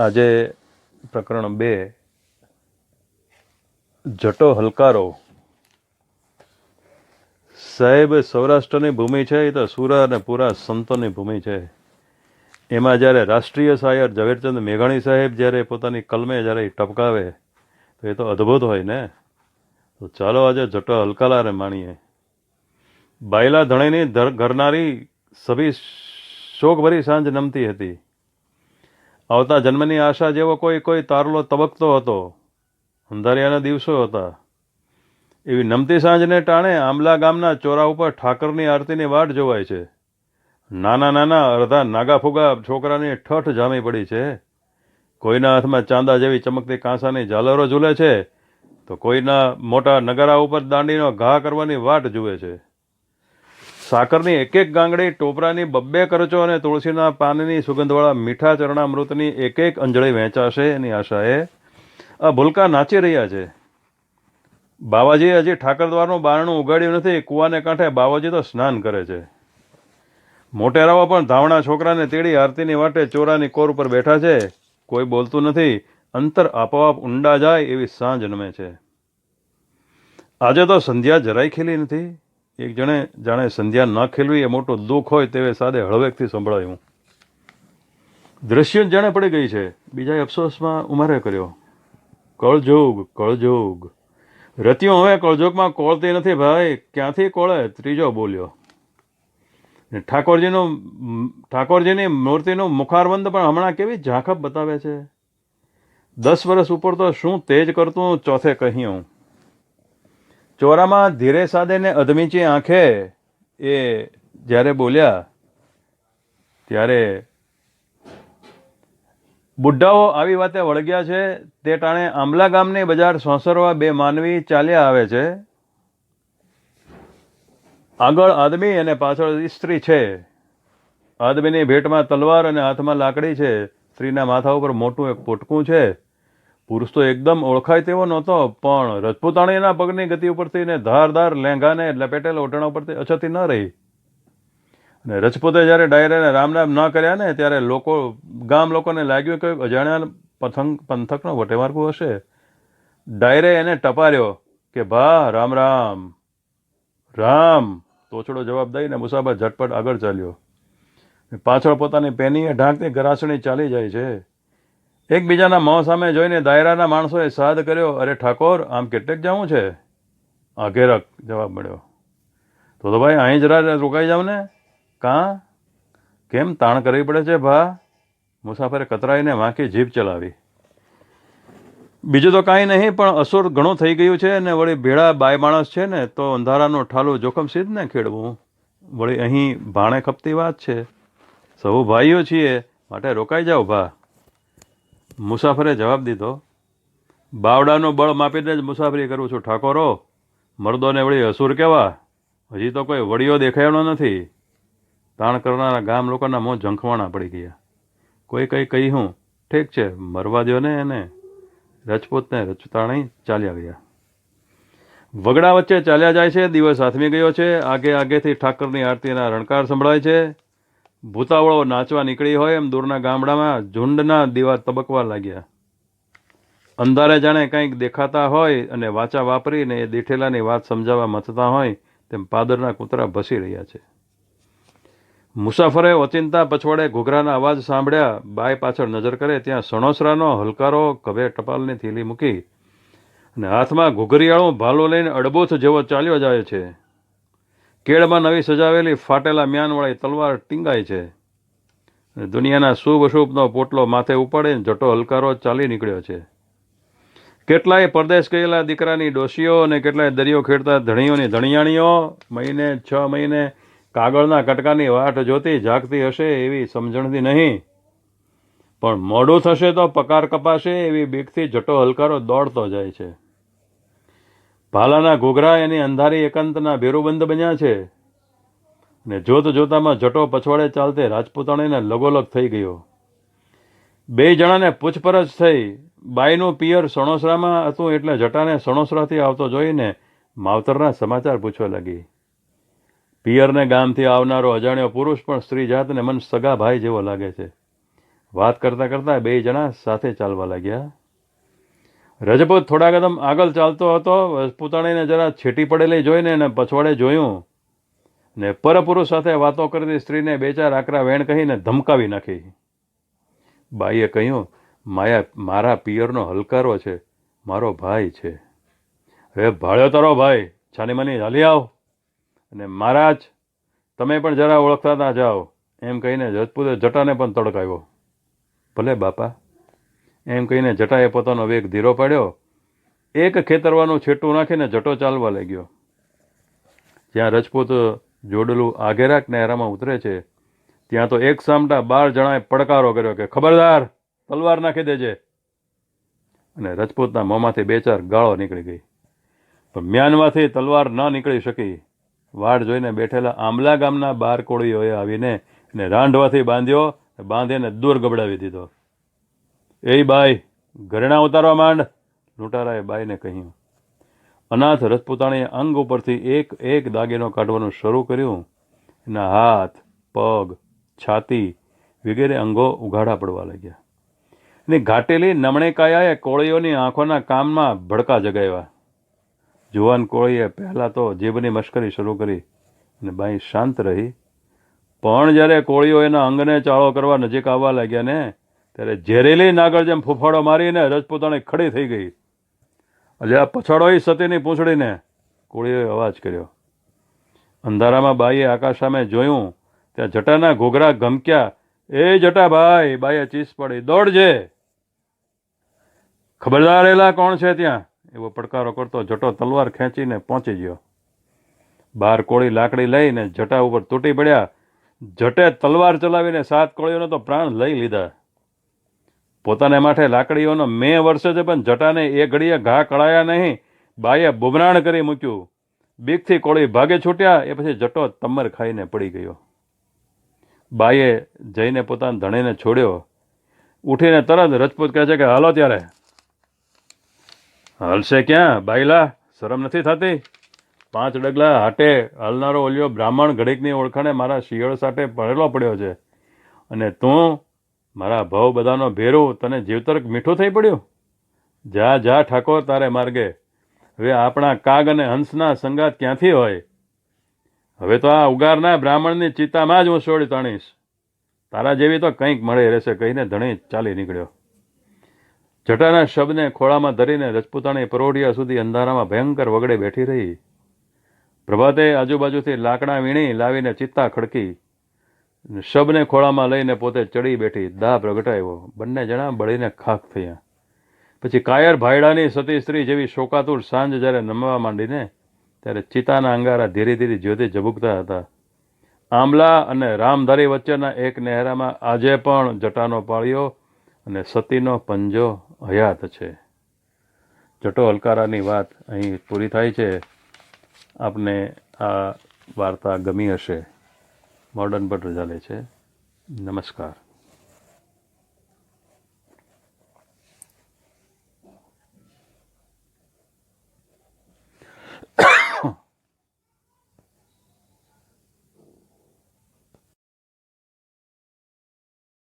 આજે પ્રકરણ બે, જટો હલકારો. સાહેબ, સૌરાષ્ટ્રની ભૂમિ છે એ તો સુરા અને પૂરા સંતોની ભૂમિ છે. એમાં જ્યારે રાષ્ટ્રીય શાયર ઝવેરચંદ મેઘાણી સાહેબ જ્યારે પોતાની કલમે જ્યારે ટપકાવે, તો એ તો અદ્ભુત હોય ને. તો ચાલો આજે જટો હલકાલાને માણીએ. બાયલા ધણીની ઘરનારી સભી શોકભરી સાંજ નમતી હતી. આવતા જન્મની આશા જેવો કોઈ કોઈ તારલો તબકતો હતો. અંધારિયાના દિવસો હતા. એવી નમતી સાંજને ટાણે આંબલા ગામના ચોરા ઉપર ઠાકરની આરતીની વાટ જોવાય છે. નાના નાના અડધા નાગા ફુગા છોકરાની ઠઠ જામી પડી છે. કોઈના હાથમાં ચાંદા જેવી ચમકતી કાંસાની ઝાલરો ઝૂલે છે તો કોઈના મોટા નગરા ઉપર દાંડીનો ઘા કરવાની વાટ જુએ છે. સાકરની એક એક ગાંગડી ટોપરાની બબ્બે કરચો અને તુલસીના પાનની સુગંધવાળા મીઠા ચરણામૃતની એક એક અંજળી વહેંચાશે એની આશાએ આ ભૂલકા નાચી રહ્યા છે. બાવાજીએ હજી ઠાકર દ્વારનું બારણું ઉગાડ્યું નથી, કૂવાને કાંઠે બાવાજી તો સ્નાન કરે છે. મોટેરાઓ પણ ધાવણા છોકરાને તેડી આરતીની વાટે ચોરાની કોર ઉપર બેઠા છે. કોઈ બોલતું નથી, અંતર આપોઆપ ઊંડા જાય એવી સાંજ નમે છે. આજે તો સંધ્યા જરાય ખીલી નથી. એક જણે જાણે સંધ્યા ન ખેલવી એ મોટો દુઃખ હોય તેવે સાદે હળવેકથી સંભળાયું. દ્રશ્ય જાણે પડી ગઈ છે. બીજાએ અફસોસમાં ઉમારે કર્યો, કળજોગ કળજોગ. રતિયો હવે કળજોગમાં કોળતી નથી ભાઈ. ક્યાંથી કોળે? ત્રીજો બોલ્યો. ઠાકોરજીનું ઠાકોરજીની મૂર્તિનું મુખારબંધ પણ હમણાં કેવી ઝાંખપ બતાવે છે. દસ વર્ષ ઉપર તો શું તેજ કરતું ચોથે કહ્યું. ચોરામાં ધીરે સાદેને અધમીચી આંખે એ જ્યારે બોલ્યા, ત્યારે બુઢ્ઢાઓ આવી વાતે વળગ્યા છે, તે ટાણે આંબલા ગામની બજાર સોંસરવા બે માનવી ચાલ્યા આવે છે. આગળ આદમી અને પાછળ સ્ત્રી છે. આદમીની ભેટમાં તલવાર અને હાથમાં લાકડી છે. સ્ત્રીના માથા ઉપર મોટું એક પોટકું છે. પુરુષ તો એકદમ ઓળખાય તેવો નહોતો, પણ રજપૂતાણીના પગની ગતિ ઉપરથી ને ધારદાર લેંઘાને લપેટેલ ઓટણા ઉપરથી અછતી ન રહી. અને રજપૂતે જ્યારે ડાયરાને રામ રામ ન કર્યા ને, ત્યારે લોકો, ગામ લોકોને લાગ્યું કે અજાણ્યા પથંગ, પંથકનો વટેમાર્ગું હશે. ડાયરે એને ટપાર્યો કે, ભા, રામ રામ રામ. તોછડો જવાબ દઈને મુસાફર ઝટપટ આગળ ચાલ્યો. પાછળ પોતાની પેનીએ ઢાંકતી ગરાસણી ચાલી જાય છે. એકબીજાના મોં સામે જોઈને દાયરાના માણસોએ સાદ કર્યો, અરે ઠાકોર, આમ કેટલેક જવું છે? આઘેરક જવાબ મળ્યો. તો તો ભાઈ, અહીં જરા રોકાઈ જાવ ને? કાં? કેમ તાણ કરવી પડે છે, ભા? મુસાફરે કતરાઈને વાંકી જીભ ચલાવી. બીજું તો કાંઈ નહીં, પણ અસુર ઘણું થઈ ગયું છે ને વળી ભેળા બાય માણસ છે ને, તો અંધારાનું ઠાલો જોખમ સીધ ને ખેડવું. વળી અહીં ભાણે ખપતી વાત છે. સૌ ભાઈઓ છીએ, માટે રોકાઈ જાઓ, ભા. મુસાફરે જવાબ દીધો, બાવડાનો બળ માપીને જ મુસાફરી કરું છું, ઠાકોરો. મર્દોને વળી અસુર કેવા? હજી તો કોઈ વડીયો દેખાયણો નથી. તાણ કરનારા ગામ લોકોના મોં ઝંખવાણા પડી ગયા. કોઈ કંઈ કહી હું ઠીક છે, મરવા દો ને એને. રજપૂતને રચતાણી ચાલ્યા ગયા. વગડા વચ્ચે ચાલ્યા જાય છે, દિવસ આથમી ગયો છે આગે આગેથી ઠાકરની આરતીના રણકાર સંભળાય છે. ભૂતાવળો નાચવા નીકળી હોય એમ દૂરના ગામડામાં ઝુંડના દીવા તબકવા લાગ્યા. અંધારે જાણે કંઈક દેખાતા હોય અને વાચા વાપરીને એ દીઠેલાની વાત સમજાવવા મથતા હોય તેમ પાદરના કૂતરા ભસી રહ્યા છે. મુસાફરે ઓચિંતા પછવાડે ઘૂઘરાના અવાજ સાંભળ્યા બાય પાછળ નજર કરે ત્યાં સણોસરાનો હલકારો કભે ટપાલની થેલી મૂકી અને હાથમાં ઘૂઘરિયાળું ભાલો લઈને અડબોથ જેવો ચાલ્યો જાય છે. કેળમાં નવી સજાવેલી ફાટેલા મ્યાનવાળી તલવાર ટીંગાય છે. દુનિયાના શુભ અશુભનો પોટલો માથે ઉપાડીને જટો હલકારો ચાલી નીકળ્યો છે. કેટલાય પરદેશ ગયેલા દીકરાની ડોશીઓ અને કેટલાય દરિયો ખેડતા ધણીઓની ધણિયાણીઓ મહિને છ મહિને કાગળના કટકાની વાટ જોતી જાગતી હશે એવી સમજણથી નહીં. પણ મોડું થશે તો પકાર કપાશે એવી બીકથી જટો હલકારો દોડતો જાય છે. ભાલાના ઘોઘરા એની અંધારી એકાંતના ભેરુબંધ બન્યા છે. ને જોત જોતામાં જટો પછવાડે ચાલતે રાજપૂતાણીને લગોલગ થઈ ગયો. બે જણાને પૂછપરછ થઈ. બાઈનું પિયર સણોસરામાં હતું એટલે જટાને સણોસરાથી આવતો જોઈને માવતરના સમાચાર પૂછવા લાગી. પિયરને ગામથી આવનારો અજાણ્યો પુરુષ પણ સ્ત્રી જાતને મન સગા ભાઈ જેવો લાગે છે. વાત કરતાં કરતાં બે જણા સાથે ચાલવા લાગ્યા. રજપૂત થોડા કદમ આગળ ચાલતો હતો રજપૂતાણીને જરા છેટી પડેલી જોઈને એને પછવાડે જોયું ને પરપુરુષ સાથે વાતો કરતી સ્ત્રીને બે ચાર આકરા વેણ કહીને ધમકાવી નાખી. બાઈએ કહ્યું, માયા, મારા પિયરનો હલકારો છે, મારો ભાઈ છે. હવે ભાળ્યો તારો ભાઈ, છાની મની હાલી આવ અને મહારાજ, તમે પણ જરા ઓળખતા ના જાઓ. એમ કહીને રજપૂતે જટાને પણ તડકાવ્યો. ભલે બાપા એમ કહીને જટાએ પોતાનો વેગ ધીરો પાડ્યો. એક ખેતરવાનું છેટું નાખીને જટો ચાલવા લાગ્યો. જ્યાં રજપૂત જોડલું આઘેરાક નહેરામાં ઉતરે છે, ત્યાં તો એક સામટા બાર જણાએ પડકારો કર્યો કે, ખબરદાર, તલવાર નાખી દેજે. અને રજપૂતના મોંમાંથી બે ચાર ગાળો નીકળી ગઈ. પણ મ્યાનમાંથી તલવાર ન નીકળી શકી. વાડ જોઈને બેઠેલા આંબલા ગામના બાર કોળીઓએ આવીને એને રાંઢવાથી બાંધ્યો, બાંધીને દૂર ગબડાવી દીધો. એ બાઈ, ઘરેણા ઉતારવા માંડ. લૂંટારાએ બાઈને કહ્યું, અનાથ રથપોતાણીએ અંગ ઉપરથી એક એક દાગીનો કાઢવાનું શરૂ કર્યું. એના હાથ, પગ, છાતી વગેરે અંગો ઉઘાડા પડવા લાગ્યા. ને ઘાટેલી નમણે કાયાએ કોળીઓની આંખોના કામમાં ભડકા જગાવ્યા. જુવાન કોળીએ પહેલાં તો જીભની મશ્કરી શરૂ કરી અને બાઈ શાંત રહી. પણ જ્યારે કોળીઓ એના અંગને ચાળો કરવા નજીક આવવા લાગ્યા ને ત્યારે ઝેરેલી નાગર જેમ ફૂફાડો મારીને રજપૂતાણી ખડી થઈ ગઈ. એટલે આ પછાડોય સતીની પૂંછડીને કોળીઓએ અવાજ કર્યો. અંધારામાં બાઈએ આકાશ સામે જોયું, ત્યાં જટાના ઘોઘરા ગમક્યા, એ જટાભાઈ બાઈએ ચીસ પડી, દોડજે. ખબરદાર એલા કોણ છે ત્યાં? એવો પડકારો કરતો જટો તલવાર ખેંચીને પહોંચી ગયો. બાર કોળી લાકડી લઈને જટા ઉપર તૂટી પડ્યા. જટે તલવાર ચલાવીને સાત કોળીઓનો તો પ્રાણ લઈ લીધા. પોતાને માટે લાકડીઓનો મેં વર્ષે છે, પણ જટાને એ ઘડીએ ઘા કળાયા નહીં. બાઈએ બુમરાણ કરી મૂક્યું. બીકથી કોળી ભાગે છૂટ્યા, એ પછી જટો તમર ખાઈને પડી ગયો. બાઈએ જઈને પોતાના ધણીને છોડ્યો. ઉઠીને તરત રજપૂત કહે છે કે, હાલો ત્યારે. હાલશે ક્યાં? બાઈલા શરમ નથી થતી? પાંચ ડગલા હાટે હાલનારો ઓલિયો બ્રાહ્મણ ઘડીકની ઓળખાણે મારા શિયળ સાથે પડેલો પડ્યો છે. અને તું મારા ભાવ બધાનો ભેરું તને જીવતર્ક મીઠું થઈ પડ્યું? જા જા, ઠાકોર, તારે માર્ગે. હવે આપણા કાગ અને હંસના સંગાત ક્યાંથી હોય? હવે તો આ ઉગારના બ્રાહ્મણની ચિતામાં જ હું છોડી તાણીશ. તારા જેવી તો કંઈક મળે રહેશે કહીને ધણી ચાલી નીકળ્યો. જટાના શબને ખોળામાં ધરીને રજપૂતાણી પરોઢિયા સુધી અંધારામાં ભયંકર વગડે બેઠી રહી. પ્રભાતે આજુબાજુથી લાકડા વીણી લાવીને ચિત્તા ખડકી. શબને ખોળામાં લઈને પોતે ચડી બેઠી, દાહ પ્રગટાયો બંને જણા બળીને ખાખ થયા. પછી કાયર ભાયડાની સતી સ્ત્રી જેવી શોકાતુર સાંજ જ્યારે નમવા માંડીને, ત્યારે ચિતાના અંગારા ધીરે ધીરે જ્યોતિ ઝબુકતા હતા. આંબલા અને રામધારી વચ્ચેના એક નહેરામાં આજે પણ જટાનો પાળ્યો અને સતીનો પંજો હયાત છે. જટો હલકારાની વાત અહીં પૂરી થાય છે. આપને આ વાર્તા ગમી હશે. મોડર્ન પર ચાલે છે. નમસ્કાર.